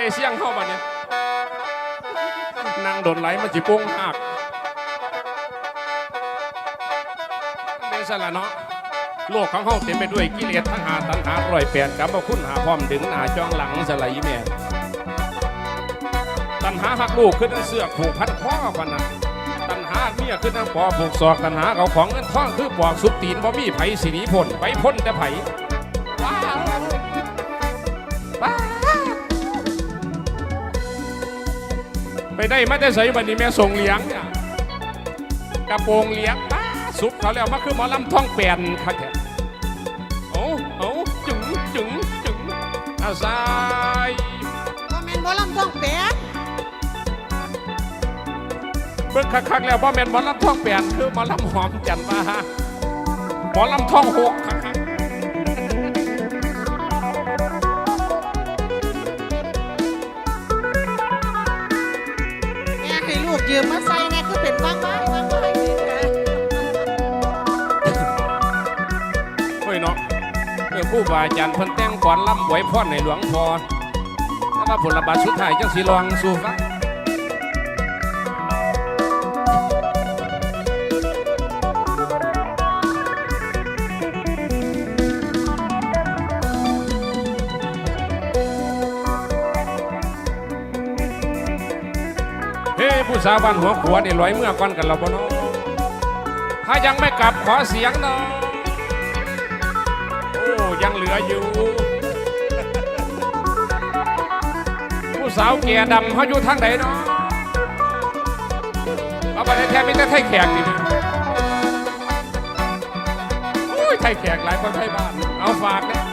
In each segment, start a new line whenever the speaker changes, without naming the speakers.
เอเชียงเข้ามาเนี่ยนางโดนไหลมาจิโป้งหักเดชะละเนาะโลกของเฮาเต็มไปด้วยกิเลสทั้งหาตัณหาปล่อยแปดกับบ่คุณหาพร้อมดึงหนาจ้องหลังสลายแม่ตัณหาหักลูกขึ้นเสือกผูกพันข้อกันนะตัณหาเมียขึ้นทั้งปอผูกศอกตัณหาเอาของเงินทองคือปอกสุกตีนบ่มีไผสินีพ้นไปพ้นแต่ไผ ไปได้มาแต่ใส่บันนี้แม่ส่งเลี้ยงเนี่ยกระโปรงเลี้ยงป้าซุปเขาแล้วมาคือหมอลำท่องเปลี่ยนครับแกโอ้โอ้จึงจึงจึงอาซาย
บ่แม่นบ่ลำต้องแปด
เบิ่งคักๆแล้วว่าแม่นหมอลำท่องเปลี่ยนคือหมอลำหอมจันมาฮะหมอลำท่องหกคัก
แยืมมาใส่แน่คือเป็นบางบ้างบางบ้างนี่นะ
ๆเฮ้ยเนาะเมื่อผู้บาอาจารย์เพิ่นแต่งก่อนล่ำไหวพ่อในหลวงพอแล้ว่าผลบาทสุดท้ายจังสีลองสู่ฟัง ผู้สาวบ้านหัวขวนี่ลอยเมื่อก่อนกันเราบ่เนาะถ้ายังไม่กลับขอเสียงหน่อยโอ้ยังเหลืออยู่ ผู้สาวแก่ดำเขาอยู่ทางไหนเนาะเอาไปแท้ๆมีแต่ไทยแขกนี่นะโอ้ยไทยแขกหลายคนไทยบ้าน เอาฝากเนี่ย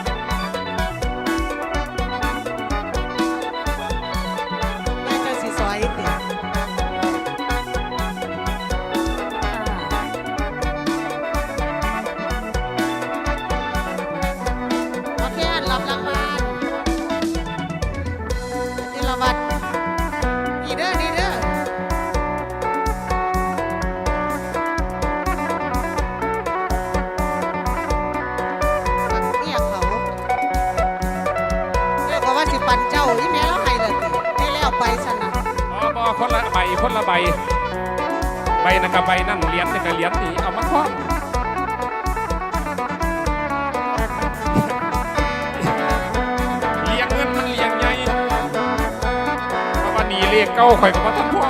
เรียกเก้า
ข่อยกับว่าท่านพ่อ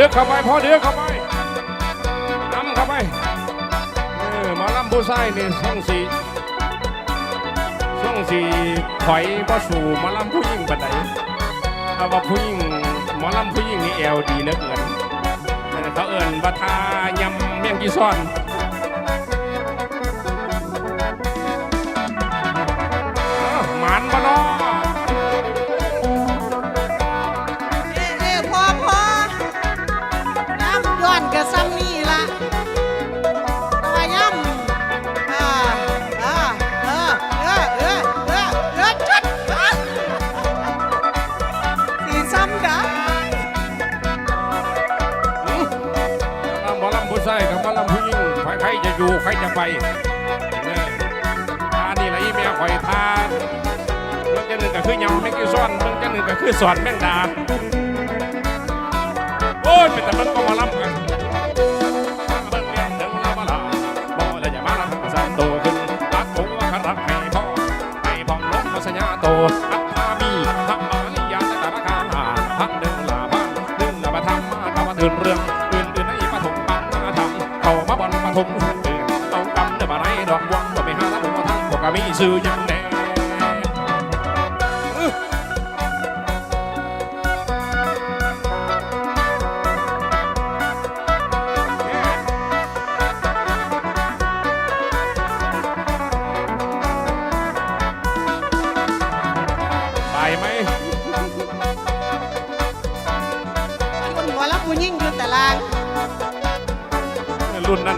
ดือกเข้าไปพอเดือกเข้าไปนำเข้าไปเออมาลำผู้ชายนี่ช่องสีช่วงสีถอยบ่สู่มาลำผู้หญิงปันไดเอาว่าผู้หญิงหมอลำผู้หญิงนี่แอวดีเหลือเกินเขาเอิ้นว่าทายำเมี่ยงกีซ้อน หนึ่งก็คือยำ
แม่งกิวซ้อนเบิ่งจังหนึ่งก็คือสอนแม่งดาโอ้ยเป็นแต่มังก็มาล้ำกันเบิ่งเลี้ยงเดิงลาบลาบ่
เลยอย่ามาลำสันโตขึ้นรักผมว่าครักให้พ่อให้พ่อลงมาสัญญาโตอัตตามีธรรมานิยาตะระคาพักหนึ่งลาบ้านหนึ่งลาบธรรมมาทำวันอื่นเรื่องอื่นอื่นในปฐมปางนาทำเข้ามาบอลปฐมตื่นเอากำเดินมาไรดอกวังก็ไม่หาละผมทั้งพวกก็มีซื้อยังแน่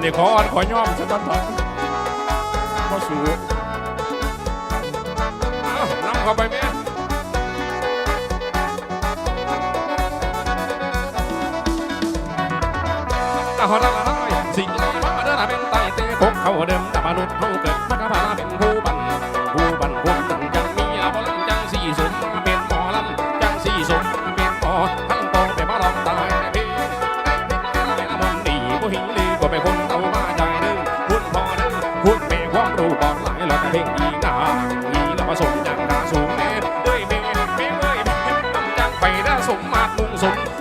นี่
ขออ่อนขอย่อมสักวันทองพอสูอ้าวนำเข้าไปแม่อาหอละละน้อยสิ่งที่มาเดินหาเป็นไตเตะพกเขาเดิมตาบานุดเขาเกิดมากระพาเป็นผู้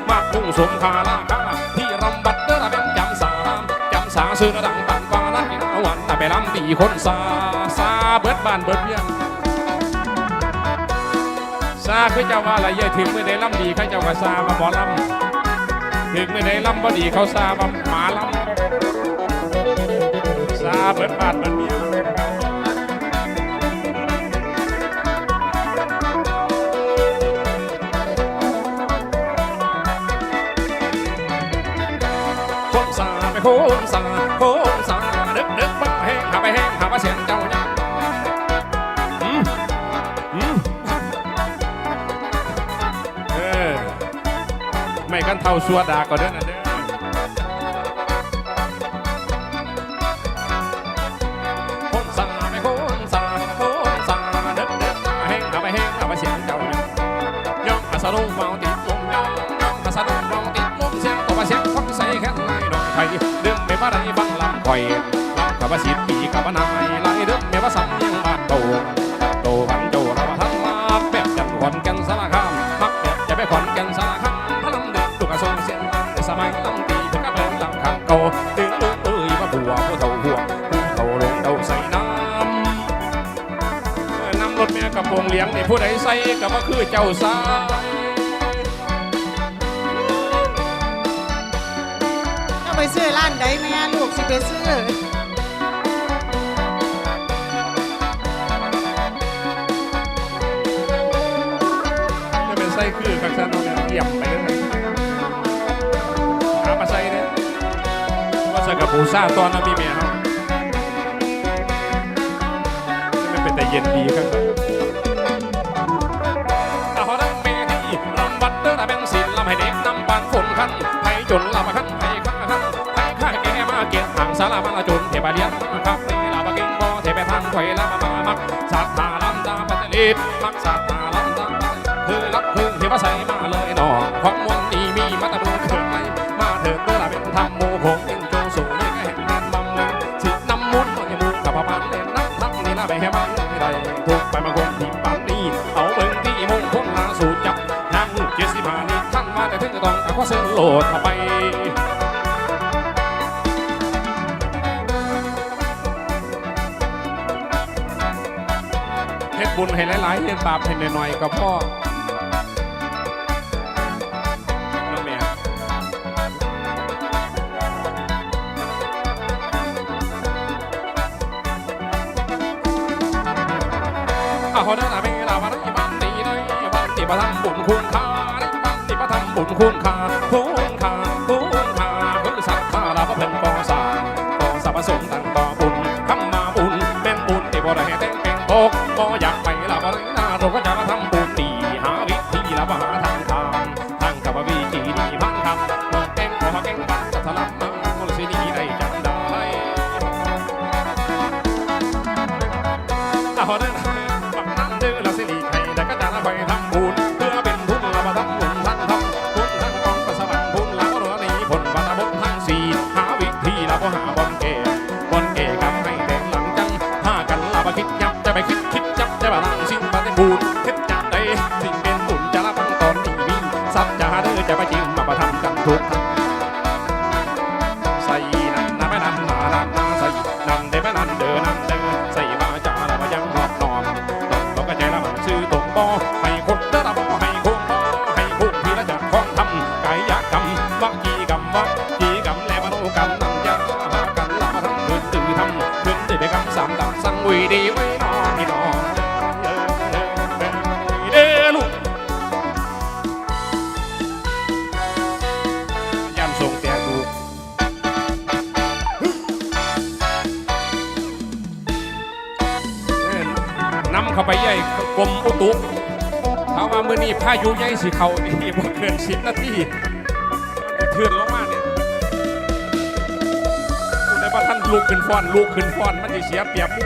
มาดมุ่งสมคาลาคาที่รำบัดเดอละเป็นจำสามจำสาซื้อระดังปันฟ้านักกินวันแต่ไปลำตีคนซาซาเบิดบ้านเบิดเวียงซาคือเจ้าว่าอะไรเยอะถึงไม่ได้ลำดีใครเจ้าก็ซามาหมอลำถึงไม่ได้ลำบดีเขาซาบหมาลำซาเบิดบาดมันมีคน ซาไปโคนซาโคนซาดึกดึกบ้าแห้งหาไปแห้งหาไปเสียงเจ้าเนี่ยอืมอืมเออไม่กันเท่าสัวดาก็เด้อนะเด้อคนสาไม่คนสาคนสาด้อเด้อมาแห้งเอาไปแห้งเอาไปเสียงเจ้าเนี่ยย่องอาสาลงเมาติดลมย่องย่องอาสาลงเมา ไหนดอกไผ่เดิมไม่มาได้บังลำคอยลำกับว่าสิบปีกับว่านายไล่เดิมไม่ว่าซ้ำยังบาดโตโตพันโจเราว่าทั้งมาแบบกันขอนกันสารคามมักแบบจะไปขอนกันสารคามพลังเด็กตุกกระทรวงเสียงแต่สมัยตั้งตีเพิ่งกับเรื่องลำคำโกตึงตึงตึยว่าบัวผู้เฒ่าหัวผู้เฒ่าลงเดาใส่น้ำน้ำรถแม่กระโปรงเลี้ยงนี่ผู้ใดใส่ก็บ่คือเจ้าสาย
ซื้อร้านใดแม่ลูกสิไปซื้อ
จะเป็นไส้คือกักซันเอาเหยเยี่ยมไปเลยหามาใส่เนี่ยว่าใส่กับปูซ่าตอนนั้นมีเมียเขาจะเป็นแต่เย็นดีครับอาหอดังเมียที่ลำบัดเตอร์เป็นศิลลำให้เด็กนำปานฝนคันให้จนลำคันให้ เกียรติห่างสารมาละจนเทบาเลียนครับนี่ลาบะเก่งบ่เทปทางถอยลามามามักสัตตาลำตาปัตลิดมักสัตตาลำตาปัตตลิดคือรักคือเทวใส่มาเลยหนอความวลนี้มีมาตะบูเถิดไหมาเถิดเตอร์เป็นธรรมโมโหเป็นโจสูนี่ก็เห็นแม่นบำเลยสิน้ำมุนมันยังมูกับประพันเล่นน้ำทักนี่ละไปให้บ้านไม่ได้ทุกไปมาคนที่ปานนี้เอาเบิ่งที่มงคลลาสูจับนางเจสิบห้านี่ท่านมาแต่ถึงจะต้องเอาข้อเส้นโหลดเข้าไป บุญให้หลายๆเฮ็ดบาปให้น้อยๆก็พอน้องแม่อาขอเดินหน้าไปลาวันนี้บ้านนี้เลยบ้านที่มาทำบุญคุณค่าบ้านที่มาทำบุญคุณค่าคุณค่าคุณค่าคือสัตว์ข้าลาพระเพิ่นก่อสร้างก่อสรรพสมตั้ง จะไป เข้าไปใหญ่กรมอุตุเขามว่าเมื่อนี้พายุใหญ่สิเขานี่บ่เกินสิบนาทีเทือนลงมาเนี่ยคุณได้ว่าท่านลุกขึ้นฟ้อนลุกขึ้นฟ้อนมันจะเสียเปรียบมู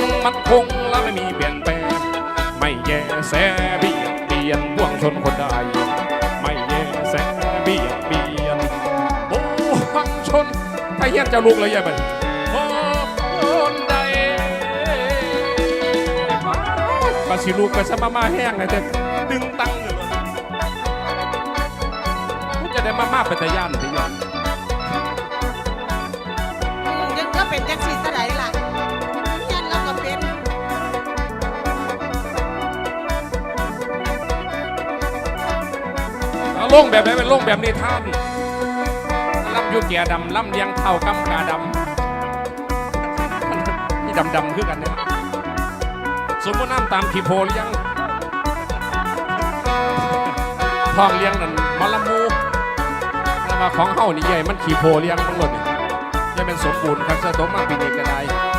งมันคงและไม่มีเปลี่ยนแปลง ไม่แย่แสเบียดเบียนพวงชนคนใดไม่แย่แสเบียดเบียนพวงชนถ้าเฮียนจะลุกเลยยังไงพวงคนใดก็สิลูกก็สมามาแห้งเลยแต่ดึงตังอยู่จะได้มามาเป็นตะย่านทีย่าน
ยังก็เป็นแจังสีสไลด์ล่ะยั ล
งแบบไหนเป็นลงแบบนี้ท่านล่ำยูเกียดำล่ำเลียงเท่ากำกาดำนี่ดำๆคือกันเนี่ยสมมติน้ำตามขีโพเลี้ยงทองเลี้ยงนั่นมะละมูแต่ว่าของเฮานี่ใหญ่มันขีโพเลี้ยงทั้งหมดนี่ยังเป็นสมบูรณ์ครับจะตกมาปีนี้ก็ได้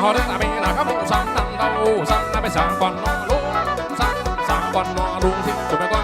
好的那边那个路上，难道路上那边上官路，上上官路，路听准备官。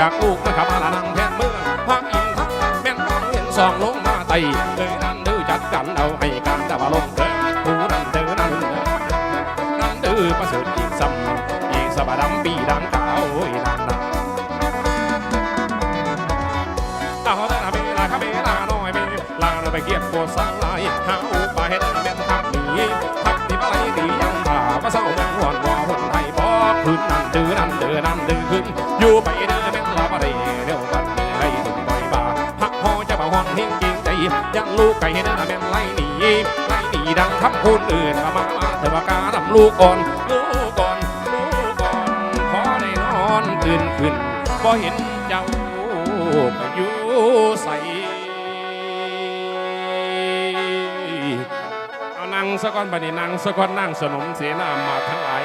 จากลูกนะครับมาละนังแทนเมืองพักอินทั้งแม่นต้องเห็นซองลงมาไตเลยนั่นดื้อจัดกันเอาให้การดับลงเถิดผู้นั้นเดินนั่นนั่นดื้อประเสริฐอีกซ้ำอีกสะบดำปีดังเก่าโอ้ยนั่นนั่นตาเขาได้เวลาครับเวลาน้อยไปลาเราไปเกียบโคสลายหาอุปเหตุแม่นทักหนีทักที่มาไล่ตียังผ่าว่าเศร้าแม่งหวนวอคนไทยบอกคืนนั่นดื้อนั่นเดือนั่นดื้อขึ้นอยู่ไป ลูกไก่เห็นนะแม่งไล่หนีไล่หนีดังคำพูดอื่นมามามาเถอะว่าการำลูกก่อนลูกก่อนลูกก่อนพอได้นอนตื่นขึ้นก็เห็นเจ้าก็อยู่ใส่เอานั่งสะก้อนบัดนี้นั่งสะก้อนนั่งสนมเสนามาทั้งหลาย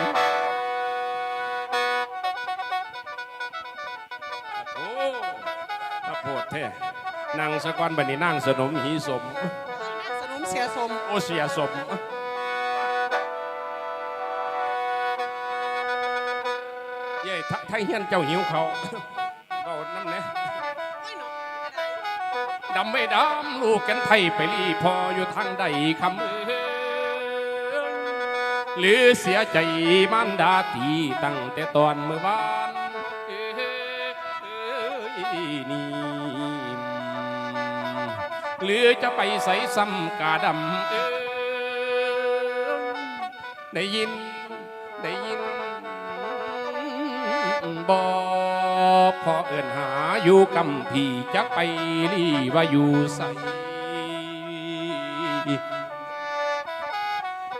นั่งสะก้อนบัดนี้นั่งสนมหีสม
สนมเสียสม
โอเสียสม เย้ถ้าถ้าเฮียนเจ้าหิวเขาเบาน้ำเนี่ย
โอ้ยหนอ
ดำไม่ดำลูกกันไทยไปรีพออยู่ทางใดคำเอ้ยหรือเสียใจมันดาตีตั้งแต่ตอนเมื่อวาน หรือจะไปใส่ซ้ำกาดำเอ้ยได้ยิน ได้ยินบอกพอเอินหาอยู่กำพี่จักไปรีว่าอยู่ใส่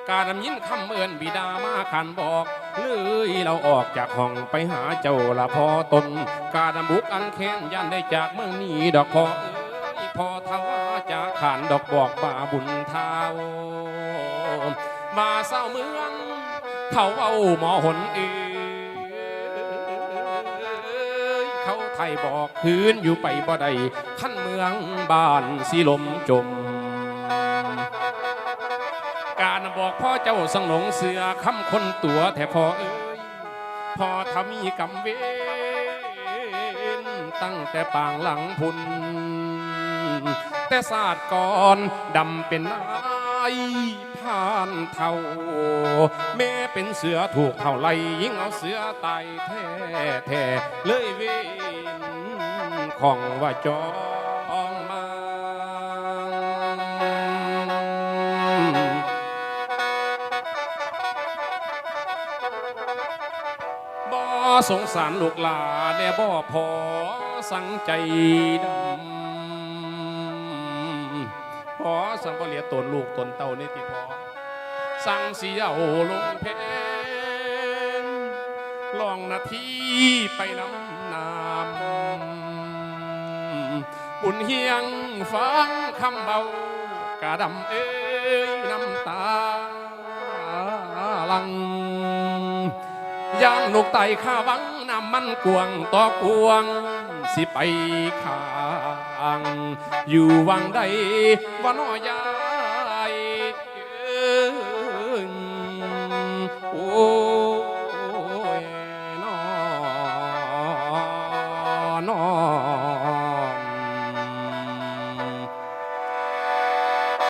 การนำยินคำเอินบิดามาขันบอกเลยเราออกจากห้องไปหาเจ้าละพอตน การนำบุกอันแค้นยันได้จากเมืองนี้ดอกพอเอ้ยพอทว่า จะขานดอกบอกบาบุญเท้ามาเศร้าเมือง เขาเอาหมอหนเอเขาไทยบอกคืนอยู่ไปบ่ได้ขั้นเมืองบ้านสีลมจม การบอกพ่อเจ้าสังหลงเสือคำคนตัวแต่พอเอ้ยพอทำมีกรรมเวรตั้งแต่ปางหลังพุน แต่ศาสตร์ก่อนดำเป็นนายผ่านเท่าแม่เป็นเสือถูกเท่าไรยิ่งเอาเสือตายแท้แท้เลยเวนของว่าจองมาบ่สงสารลูกหลาแน่บ่พอสังใจดำ สังบ่เหลียตนลูกตนเต้านี่ติพอสั่งเสียวลงเพนลองนาทีไปน้ำน้ำบุญเฮียงฟังคำเบากะดำเอ้ยน้ำตาลังย่างลูกไตข้าวังน้ำมันกวงต่อกวง สิไปข้าง อยู่วังใดว่าน้อยา